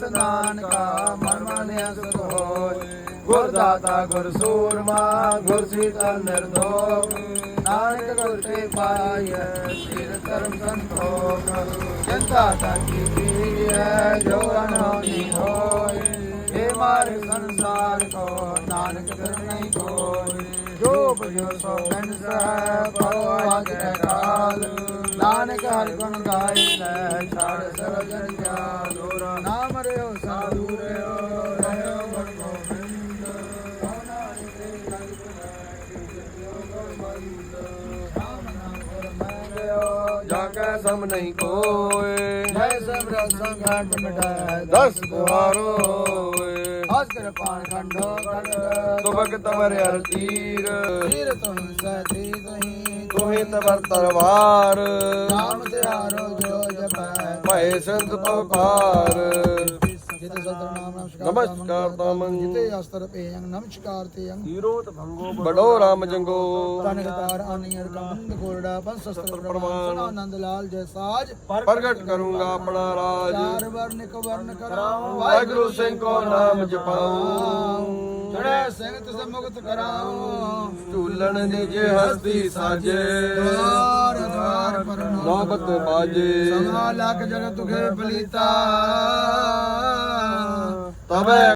ਭਗਤ ਨਾਨਕਾ, ਮਨ ਮਾਨਿਆ ਸੁਖ ਹੋਏ ਗੁਰ ਦਾਤਾ ਗੁਰ ਸੂਰਮਾ, ਗੁਰ ਸੀਤਲ ਨਿਰਦੋਖ ਨਾਨਕ ਗੁਰ ਤੇ ਪਾਈਐ, ਸਿਰ ਧਰਮ ਸੰਤੋਖ। ਚਿੰਤਾ ਤਾਂ ਕੀ ਕੀਐ ਜੋ ਅਨੋਨੀ ਹੋਏ ਏ ਮਾਰਗ ਸੰਸਾਰ ਕੋ, ਨਾਨਕ ਕਰਨੀ ਕੋਏ ਜੋ ਬਜੋ ਸੋ ਬੰਸਾ ਭਉ ਆਗਿਆ ਕਾਲ। ਨਾਨਕ ਹਰਿ ਗੁਣ ਗਾਈ ਲੈ, ਛੜ ਸਰਜਨ ਕਾ ਦੋਰਾ ਨਾਮ ਰਿਓ ਸਾਧੂ ਰਿਓ ਰਿਓ ਜਾ ਕੈ ਸਮ ਨਹੀਂ ਕੋਏ। ਜੈ ਸਭ ਰਸ ਸੰਗਤ ਮਿਟਾਏ ਦਸ ਦੁਆਰੋਏ ਹਸ ਕਿਰਪਾਨ ਖੰਡੋ ਖੰਡ ਤੁਬਕ ਤਵਰ ਅਰ ਤੀਰ। ਤੀਰ ਸਤੀ ਤੁਹੀ। ਤਵਰ ਤਰਵਾਰ ਨਾਮ ਤਿਆਰੋ ਜੋ ਜਪੈ। ਭਏ ਸੰਤ ਨਾਮ ਨਮਸਕਾਰ ਤਾਮੰ। ਜਿਤੇ ਅਸਤਰ ਪੇਯੰ ਨਮਸਕਾਰ ਤੇ ਅੰਗ ਹੀਰੋਤ ਭੰਗੋ ਬੜੋ ਰਾਮ ਜੰਗੋ। ਤਨ ਤਾਰ ਆਨੀਅਰ ਕੰਦ ਗੋਲੜਾ ਪੰਜ ਸ਼ਸਤਰ ਪ੍ਰਮਾਨ ਆਨੰਦ ਲਾਲ ਜੈ ਸਾਜ। ਪ੍ਰਗਟ ਕਰੂੰਗਾ ਆਪਣਾ ਰਾਜ। ਚਾਰ ਵਰਨ ਇੱਕ ਵਰਨ ਕਰਾਉ। ਵਾਹਿਗੁਰੂ ਸਿੰਘ ਕੋ ਨਾਮ ਜਪਾਉ। ਮੁਕਤ ਕਰਾਉ। ਝੂਲਣ ਨਿਜ ਹਸਤੀ ਸਾਜੇ। ਦਵਾਰ ਦਵਾਰ ਪਰ ਨੌਬਤ ਬਾਜੇ ਸਮਾ ਲੱਖ ਜਗਤ ਤਬੈ